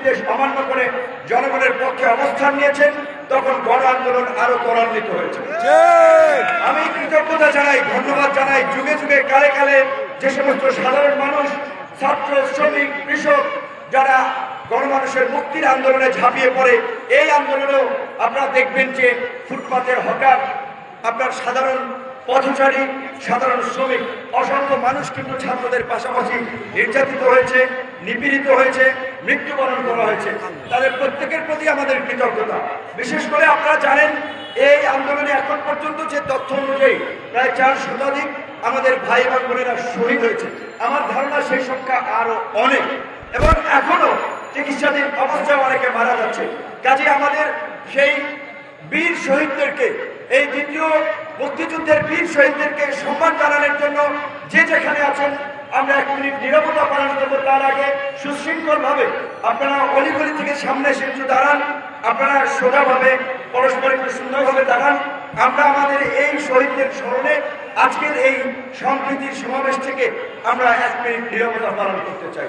নির্দেশ অমান্য করে জনগণের পক্ষে অবস্থান নিয়েছেন তখন গণ আন্দোলন আরও ত্বরান্বিত হয়েছে। আমি কৃতজ্ঞতা জানাই ধন্যবাদ জানাই যুগে যুগে কালে কালে যে সমস্ত সাধারণ মানুষ ছাত্র শ্রমিক কৃষক যারা গণমানুষের মুক্তির আন্দোলনে ঝাঁপিয়ে পড়ে এই আন্দোলনেও আপনারা দেখবেন যে ফুটপাতের হকার আপনার সাধারণ পথচারী সাধারণ শ্রমিক অসংখ্য মানুষ কিন্তু ছাত্রদের পাশাপাশি নির্যাতিত হয়েছে। নিপীড়িত হয়েছে, মৃত্যুবরণ করা হয়েছে। তাদের প্রত্যেকের প্রতি আমাদের কৃতজ্ঞতা। বিশেষ করে আপনারা জানেন, এই আন্দোলনে এখন পর্যন্ত যে তথ্য অনুযায়ী প্রায় চার শতাধিক আমাদের ভাই এবং বোনেরা শহীদ হয়েছে, আমার ধারণা সেই সংখ্যা আরও অনেক। এবং এখনও চিকিৎসাধীন অবস্থায় অনেকে মারা যাচ্ছে। কাজে আমাদের সেই বীর শহীদদেরকে এই দ্বিতীয় মুক্তিযুদ্ধের বীর শহীদদেরকে সম্মান জানানোর জন্য যে যেখানে আছেন আমরা এক মিনিট নিরবতা পালন করব তার আগে সুশৃঙ্খলভাবে আপনারা অলিগলি থেকে সামনে এসে একটু দাঁড়ান আপনারা সোজাভাবে পরস্পর একটু সুন্দরভাবে দাঁড়ান আমরা আমাদের এই শহীদদের স্মরণে আজকের এই সম্প্রীতির সমাবেশ থেকে আমরা এক মিনিট নিরবতা পালন করতে চাই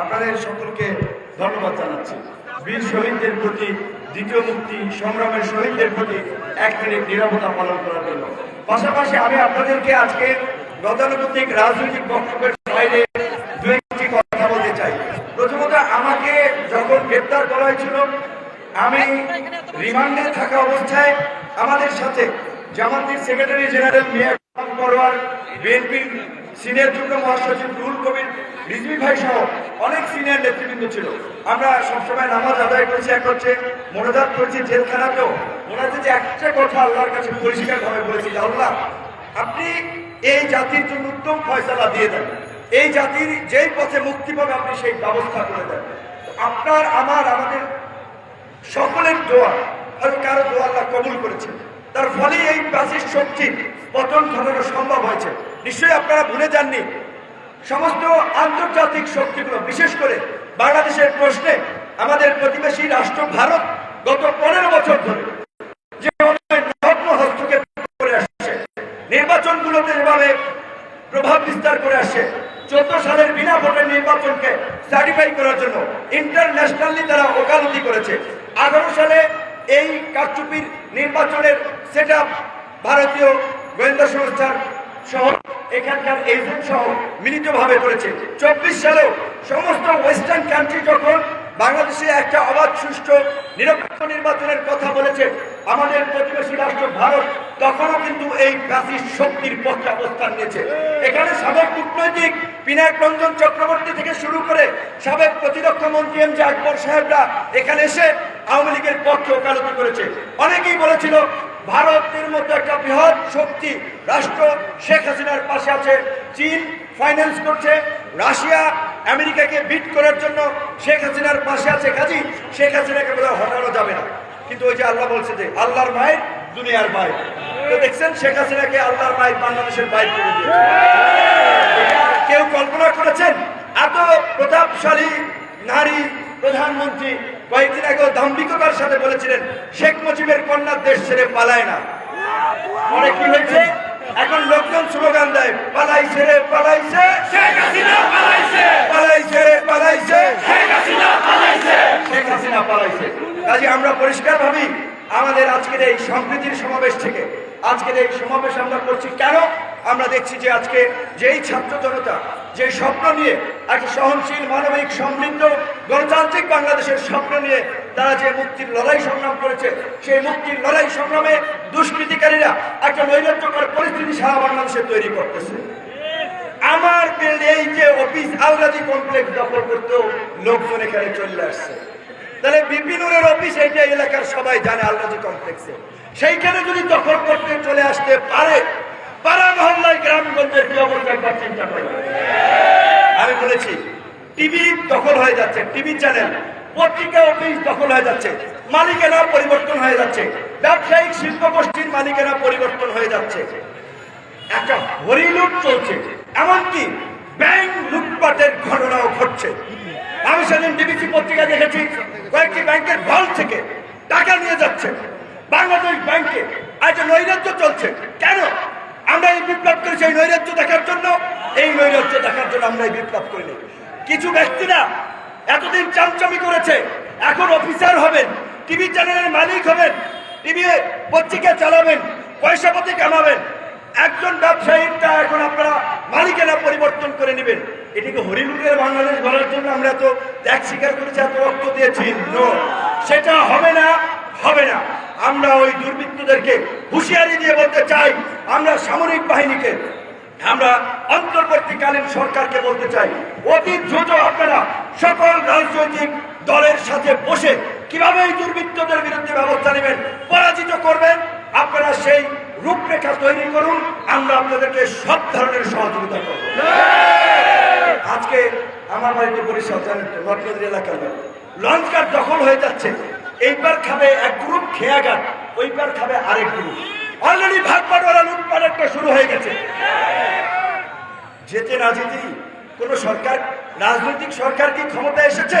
আপনাদের সকলকে ধন্যবাদ জানাচ্ছি। বীর শহীদদের প্রতি, দ্বিতীয় মুক্তি, সংগ্রামের শহীদদের প্রতি এক মিনিট নিরাপত্তা পালন করার জন্য। পাশাপাশি আমি আপনাদেরকে আজকে গতানুগতিক রাজনৈতিক বক্তব্যের বাইরে দু একটি কথা বলতে চাই। প্রথমত, আমাকে যখন গ্রেপ্তার করা হয়েছিল, আমি রিমান্ডে থাকা অবস্থায় আমাদের সাথে জামাতের সেক্রেটারি জেনারেল মিয়া পরোয়ার, বিএনপির সিনিয়র যুগ্ম মহাসচিব রুল কবির, রিজভি ভাই সহ অনেক সিনিয়র নেতৃবৃন্দ ছিল। আমরা সবসময় নামাজ আদায় করেছি, এক হচ্ছে মনোজাত করেছি জেলখানাতেও। হচ্ছে যে একটা কথা আল্লাহর কাছে পরিষ্কারভাবে বলেছি আল্লাহ, আপনি এই জাতির জন্য উত্তম ফয়সালা দিয়ে দেন। এই জাতির যেই পথে মুক্তি পাবে, আপনি সেই ব্যবস্থা করে দেন। আপনার, আমার, আমাদের সকলের দোয়া হয়তো কারও দোয়া আল্লাহ কবুল করেছে তার ফলে এই প্রাচীর শক্তি পতন ঘটানো সম্ভব হয়েছে। নিশ্চয়ই আপনারা ভুলে যাননি। সমস্ত আন্তর্জাতিক শক্তিগুলো, বিশেষ করে বাংলাদেশের প্রশ্নে আমাদের প্রতিবেশী রাষ্ট্র ভারত গত পনেরো বছর ধরে যে নগ্ন হস্তক্ষেপ করে আসছে, নির্বাচনগুলোতে যেভাবে প্রভাব বিস্তার করে আসছে, চোদ্দ সালের বিনা ভোটের নির্বাচনকে সার্টিফাই করার জন্য ইন্টারন্যাশনালি তারা ওকালতি করেছে। আঠারো সালে এই কারচুপির নির্বাচনের সেট ভারতীয় গোয়েন্দা সংস্থার সহ এখানকার এজেন্ট সহ মিলিতভাবে করেছে। চব্বিশ সালেও সমস্ত ওয়েস্টার্ন কান্ট্রি যখন বাংলাদেশে একটা অবাধ, সুষ্ঠু, নিরপেক্ষ নির্বাচনের কথা বলেছে, আমাদের প্রতিবেশী রাষ্ট্র ভারত, তখনও কিন্তু এই প্রাচীর শক্তির পক্ষে অবস্থান নিয়েছে। এখানে সাবেক কূটনৈতিক বিনায়ক রঞ্জন চক্রবর্তী থেকে শুরু করে সাবেক প্রতিরক্ষা মন্ত্রী এম জে আকবর সাহেবরা এখানে এসে আওয়ামী লীগের পক্ষে ওকালতি করেছে। অনেকেই বলেছিল ভারতের মতো একটা বৃহৎ শক্তি রাষ্ট্র শেখ হাসিনার পাশে আছে। চীন ফাইন্যান্স করছে। রাশিয়া আমেরিকাকে বিট করার জন্য শেখ হাসিনার পাশে আছে। কাজী শেখ হাসিনাকে বোধহয় হটানো যাবে না। কিন্তু ওই যে আল্লাহ বলছে যে, আল্লাহর মায়ের দুনিয়ার মায়ের তো দেখছেন, শেখ হাসিনাকে আল্লাহর মায়ের বাংলাদেশের বাইর করে দিয়েছে। কেউ কল্পনা করেছেন? এত প্রতাপশালী নারী প্রধানমন্ত্রী কয়েকদিন আগে দাম্ভিকতার সাথে বলেছিলেন শেখ মুজিবের কন্যা দেশ ছেড়ে পালায় না। পরে কি হয়েছে? এখন লোকজন স্লোগান দেয় পালাইছে রে পালাইছে শেখ হাসিনা পালাইছে পালাইছে রে পালাইছে শেখ হাসিনা পালাইছে শেখ হাসিনা পালাইছে কাজে আমরা পরিষ্কার ভাবি আমাদের আজকের এই সম্প্রীতির সমাবেশ থেকে আজকের এই সমাবেশ আমরা করছি কেন? আমরা দেখছি যে আজকে যেই ছাত্র জনতা যে স্বপ্ন নিয়ে একটা সহনশীল মানবিক সমৃদ্ধ গণতান্ত্রিক বাংলাদেশের স্বপ্ন নিয়ে তারা যে মুক্তির লড়াই সংগ্রাম করেছে, সেই মুক্তির লড়াই সংগ্রামে দুষ্কৃতিকারীরা একটা নৈরাজ্যকর পরিস্থিতি সারা বাংলাদেশে তৈরি করতেছে। আমার এই যে অফিস আলরাজি কমপ্লেক্স দখল করতেও লোকজন এখানে চলে আসছে। তাহলে বিপিনুরের অফিস এইটা এলাকার সবাই জানে আলরাজি কমপ্লেক্সে সেইখানে যদি দখল করতে চলে আসতে পারে পাড়া মহল্লায় গ্রামগঞ্জের কি অবস্থা চিন্তা করে আমি বলেছি টিভি দখল হয়ে যাচ্ছে টিভি চ্যানেল পত্রিকা অফিস দখল হয়ে যাচ্ছে মালিকানা পরিবর্তন হয়ে যাচ্ছে, ব্যবসায়িক শিল্প গোষ্ঠীর মালিকানা পরিবর্তন হয়ে যাচ্ছে। একটা হরিলুট চলছে, এমনকি ব্যাংক লুটপাটের ঘটনাও ঘটছে। আমি সেদিন ডিবিসি পত্রিকা দেখেছি, কয়েকটি ব্যাংকের ভালো থেকে টাকা নিয়ে যাচ্ছে। বাংলাদেশ ব্যাংকে আজ নৈরাজ্য চলছে। কেন? আমরা এই বিপ্লব করেছি এই নৈরাজ্য দেখার জন্য, এই নৈরাজ্য দেখার জন্য আমরা এই বিপ্লব করিনি। কিছু ব্যক্তিরা এতদিন চামচামি করেছে, এখন অফিসার হবেন, টিভি চ্যানেলের মালিক হবেন, টিভি পত্রিকা চালাবেন, পয়সা পাতি কামাবেন। একজন ব্যবসায়ীটা এখন আপনারা মালিকেরা পরিবর্তন করে নেবেন। এটিকে হরিলুকের বাংলাদেশ গড়ার জন্য আমরা তো ত্যাগ স্বীকার করেছি, এত রক্ত দিয়েছি সেটা হবে না হবে না। আমরা ওই দুর্বৃত্তদেরকে হুঁশিয়ারি দিয়ে বলতে চাই, আমরা সামরিক বাহিনীকে, আমরা অন্তর্বর্তীকালীন সরকারকে বলতে চাই অতি দ্রুত আপনারা সকল রাজনৈতিক দলের সাথে বসে কীভাবে এই দুর্বৃত্তদের বিরুদ্ধে ব্যবস্থা নেবেন, পরাজিত করবেন, আপনারা সেই রূপরেখা তৈরি করুন, আমরা আপনাদেরকে সব ধরনের সহযোগিতা করব। আজকে আমার বাড়িতে বরিশাল, জানেন তো নটনদী এলাকার লঞ্চ ঘাট দখল হয়ে যাচ্ছে। এইবার খাবে এক গ্রুপ খেয়াঘাট ওইবার খাবে আরেক গ্রুপ। অলরেডি ভাগ বাটোয়ারা লুটপাট একটা শুরু হয়ে গেছে। যেতে না যেতেই কোন সরকার, রাজনৈতিক সরকার কি ক্ষমতা এসেছে?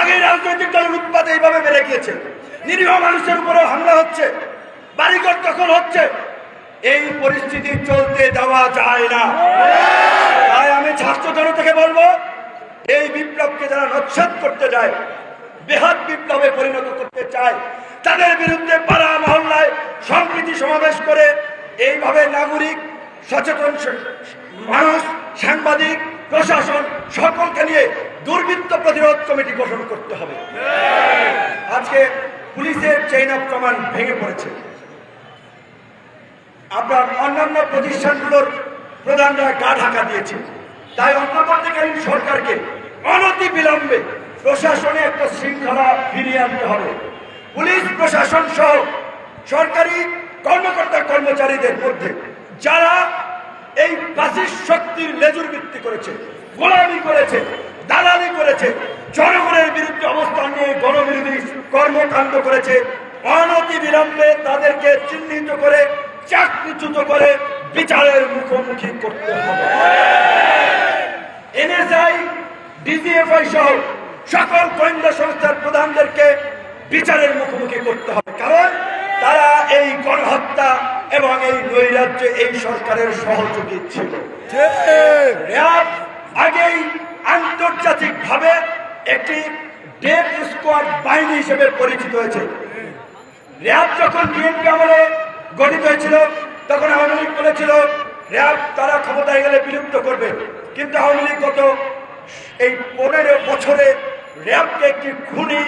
আগে রাজনৈতিক দলের উৎপাদ এইভাবে বেড়ে গিয়েছে। নিরীহ মানুষের উপরে হামলা হচ্ছে। বাড়িঘর দখল হচ্ছে। এই পরিস্থিতি চলতে দেওয়া যায় না। তাই আমি ছাত্র জনতাকে বলব, এই বিপ্লবকে যারা নচ্ছাদ করতে যায় বেহাত বিপ্লবে পরিণত করতে চায়, তাদের বিরুদ্ধে পাড়া মহল্লায় সম্প্রীতি সমাবেশ করে এইভাবে নাগরিক, সচেতন মানুষ, সাংবাদিক, প্রশাসন সকলকে নিয়ে দুর্বৃত্ত প্রতিরোধ কমিটি গঠন করতে হবে। আজকে পুলিশের চেইন অফ কমান্ড ভেঙে পড়েছে। আপনার অন্যান্য প্রতিষ্ঠানগুলোর প্রধানরা গা ঢাকা দিয়েছে। তাই অন্তর্বর্তীকালীন সরকারকে অনতি বিলম্বে প্রশাসনে একটা শৃঙ্খলা ফিরিয়ে আনতে হবে। পুলিশ, প্রশাসন সহ সরকারি কর্মকর্তা কর্মচারীদের মধ্যে যারা এই বাসিস শক্তির লেজুর ভিত্তি করেছে, গোলামি করেছে, দালালি করেছে, জনগণের বিরুদ্ধে অবস্থান নিয়ে গণবিরোধী কর্মকাণ্ড করেছে অনতি বিলম্বে তাদেরকে চিহ্নিত করে, চাকরিচ্যুত করে বিচারের মুখোমুখি করতে হবে। এনএসআই, ডিজিএফআই সহ সকল গোয়েন্দা সংস্থার প্রধানদেরকে বিচারের মুখোমুখি করতে হবে। কারণ তারা এই গণহত্যা এবং এই নৈরাজ্যে এই সরকারের সহযোগী ছিল। আগেই আন্তর্জাতিকভাবে একটি ডেথ স্কোয়াড বাহিনী হিসেবে পরিচিত হয়েছে। র্যাব যখন বিএনপি আমলে গঠিত হয়েছিল, তখন আওয়ামী লীগ বলেছিল র্যাব তারা ক্ষমতায় গেলে বিলুপ্ত করবে। কিন্তু আওয়ামী লীগ গত এই পনেরো বছরে র্যাবকে একটি খুনি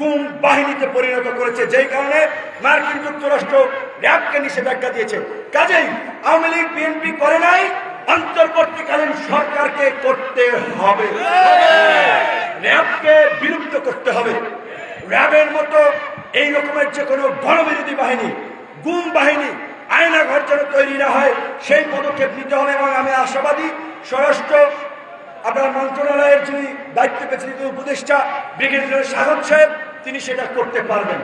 গুম বাহিনীতে পরিণত করেছে, যেই কারণে মার্কিন যুক্তরাষ্ট্র র্যাবকে নিষেধাজ্ঞা দিয়েছে। কাজেই আওয়ামী লীগ, বিএনপি করে নাই, অন্তর্বর্তীকালীন সরকারকে করতে হবে। র্যাবকে বিলুপ্ত করতে হবে। র্যাবের মতো এই রকমের যে কোনো গণবিরোধী বাহিনী, গুম বাহিনী আয়না ঘর যেন তৈরি না হয়, সেই পদক্ষেপ নিতে হবে এবং আমি আশাবাদী স্বরাষ্ট্র আপনার মন্ত্রণালয়ের যিনি দায়িত্ব পেয়েছেন উপদেষ্টা, ব্রিগেডিয়ার সাগর সাহেব, তিনি সেটা করতে পারবেন।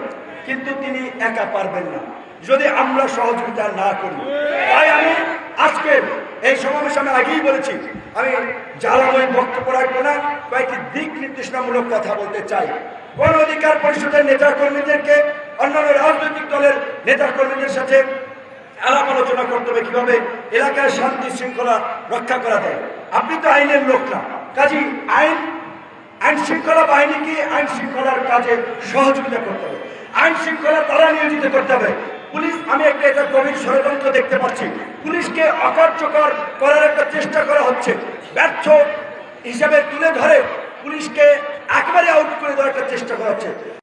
কিন্তু তিনি একা পারবেন না। যদি আমরা সহযোগিতা না করি, তাই আমি আজকে এই সমাবেশে আমি আগেই বলেছি, আমি জ্বালাময় বক্তব্য রাখব না, কয়েকটি দিক নির্দেশনামূলক কথা বলতে চাই। গণ অধিকার পরিষদের নেতা কর্মীদেরকে অন্যান্য রাজনৈতিক দলের নেতা কর্মীদের সাথে আলাপ আলোচনা করতে হবে কীভাবে এলাকায় শান্তি শৃঙ্খলা রক্ষা করা যায়। আপনি তো আইনের লোক না। কাজী, আইন আইন শৃঙ্খলা বাহিনীকে আইন শৃঙ্খলার কাজে সহযোগিতা করতে হবে। আইন শৃঙ্খলা তারা নিয়োজিত করতে হবে। পুলিশ, আমি একটা এটা গভীর ষড়যন্ত্র দেখতে পাচ্ছি। পুলিশকে অকার্যকর করার একটা চেষ্টা করা হচ্ছে। ব্যর্থ হিসাবে তুলে ধরে পুলিশকে একবারে আউট করে দেওয়ার একটা চেষ্টা করা হচ্ছে।